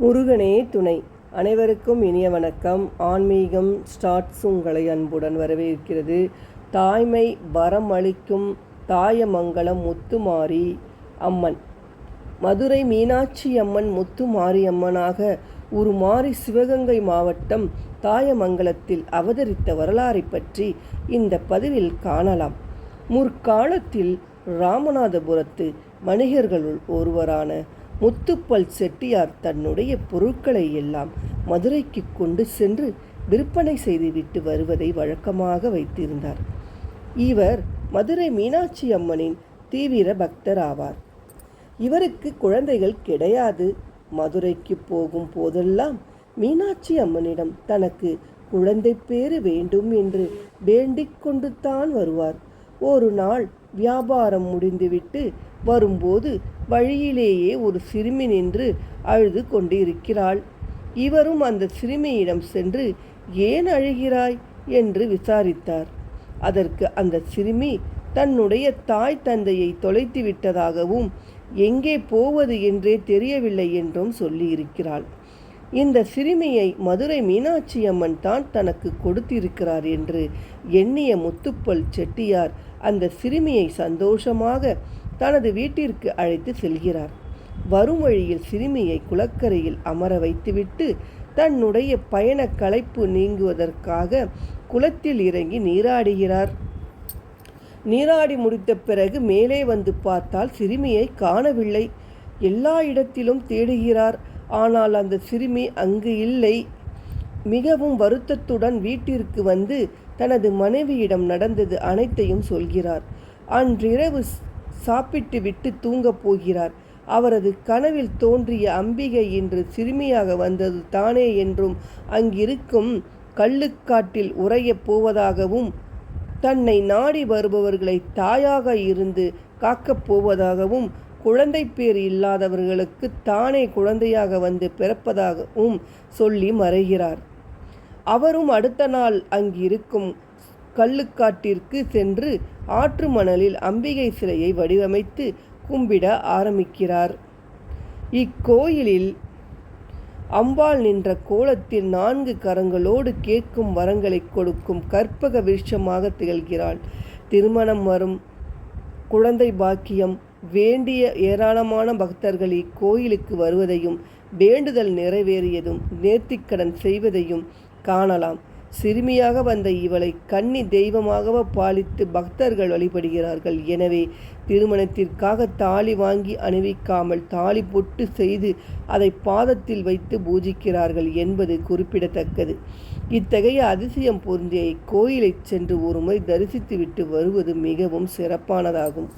முருகனே துணை. அனைவருக்கும் இனிய வணக்கம். ஆன்மீகம் ஸ்டார்ட்ஸ் உங்களை அன்புடன் வரவேற்கிறது. தாய்மை வரம் அளிக்கும் தாயமங்கலம் முத்துமாரி அம்மன். மதுரை மீனாட்சி அம்மன் முத்துமாரி அம்மனாக உருமாறி சிவகங்கை மாவட்டம் தாயமங்கலத்தில் அவதரித்த வரலாறை பற்றி இந்த பதிவில் காணலாம். முற்காலத்தில் ராமநாதபுரத்து வணிகர்களுள் ஒருவரான முத்துப்பல் செட்டியார் தன்னுடைய பொருட்களை எல்லாம் மதுரைக்கு கொண்டு சென்று விற்பனை செய்துவிட்டு வருவதை வழக்கமாக வைத்திருந்தார். இவர் மதுரை மீனாட்சி அம்மனின் தீவிர பக்தர் ஆவார். இவருக்கு குழந்தைகள் கிடையாது. மதுரைக்கு போகும் போதெல்லாம் மீனாட்சி அம்மனிடம் தனக்கு குழந்தை பேறு வேண்டும் என்று வேண்டிக் கொண்டு தான் வருவார். ஒரு நாள் வியாபாரம் முடிந்துவிட்டு வரும்போது வழியிலேயே ஒரு சிறுமி நின்று அழுது கொண்டிருக்கிறாள். இவரும் அந்த சிறுமியிடம் சென்று ஏன் அழுகிறாய்? என்று விசாரித்தார். அதற்கு அந்த சிறுமி தன்னுடைய தாய் தந்தையை தொலைத்து விட்டதாகவும் எங்கே போவது என்றே தெரியவில்லை என்றும் சொல்லியிருக்கிறாள். இந்த சிறுமியை மதுரை மீனாட்சி அம்மன் தான் தனக்கு கொடுத்திருக்கிறார் என்று எண்ணிய முத்துப்பல் செட்டியார் அந்த சிறுமியை சந்தோஷமாக தனது வீட்டிற்கு அழைத்து செல்கிறார். வரும் வழியில் சிறுமியை குளக்கரையில் அமர வைத்துவிட்டு தன்னுடைய பயண களைப்பு நீங்குவதற்காக குளத்தில் இறங்கி நீராடுகிறார். நீராடி முடித்த பிறகு மேலே வந்து பார்த்தால் சிறுமியை காணவில்லை. எல்லா இடத்திலும் தேடுகிறார். ஆனால் அந்த சிறுமி அங்கு இல்லை. மிகவும் வருத்தத்துடன் வீட்டிற்கு வந்து தனது மனைவியிடம் நடந்தது அனைத்தையும் சொல்கிறார். அன்றிரவு சாப்பிட்டு விட்டு தூங்கப் போகிறார். அவரது கனவில் தோன்றிய அம்பிகை இன்று சிறுமியாக வந்தது தானே என்றும் அங்கிருக்கும் கள்ளுக்காட்டில் உறையப் போவதாகவும் தன்னை நாடி வருபவர்களை தாயாக இருந்து காக்கப் போவதாகவும் குழந்தை பேர் இல்லாதவர்களுக்கு தானே குழந்தையாக வந்து பிறப்பதாகவும் சொல்லி மறைகிறார். அவரும் அடுத்த நாள் அங்கிருக்கும் கள்ளுக்காட்டிற்கு சென்று ஆற்று மணலில் அம்பிகை சிலையை வடிவமைத்து கும்பிட ஆரம்பிக்கிறார். இக்கோயிலில் அம்பாள் நின்ற கோலத்தில் நான்கு கரங்களோடு கேட்கும் வரங்களை கொடுக்கும் கற்பக விருட்சமாக திகழ்கிறாள். திருமணம் வரும் குழந்தை பாக்கியம் வேண்டிய ஏராளமான பக்தர்கள் இக்கோயிலுக்கு வருவதையும் வேண்டுதல் நிறைவேறியதும் நேர்த்திக்கடன் செய்வதையும் காணலாம். சிறுமியாக வந்த இவளை கன்னி தெய்வமாக பாலித்து பக்தர்கள் வழிபடுகிறார்கள். எனவே திருமணத்திற்காக தாலி வாங்கி அணிவிக்காமல் தாலி பொட்டு செய்து அதை பாதத்தில் வைத்து பூஜிக்கிறார்கள் என்பது குறிப்பிடத்தக்கது. இத்தகைய அதிசயம் பொருந்திய இக்கோயிலை சென்று ஒருமுறை தரிசித்துவிட்டு வருவது மிகவும் சிறப்பானதாகும்.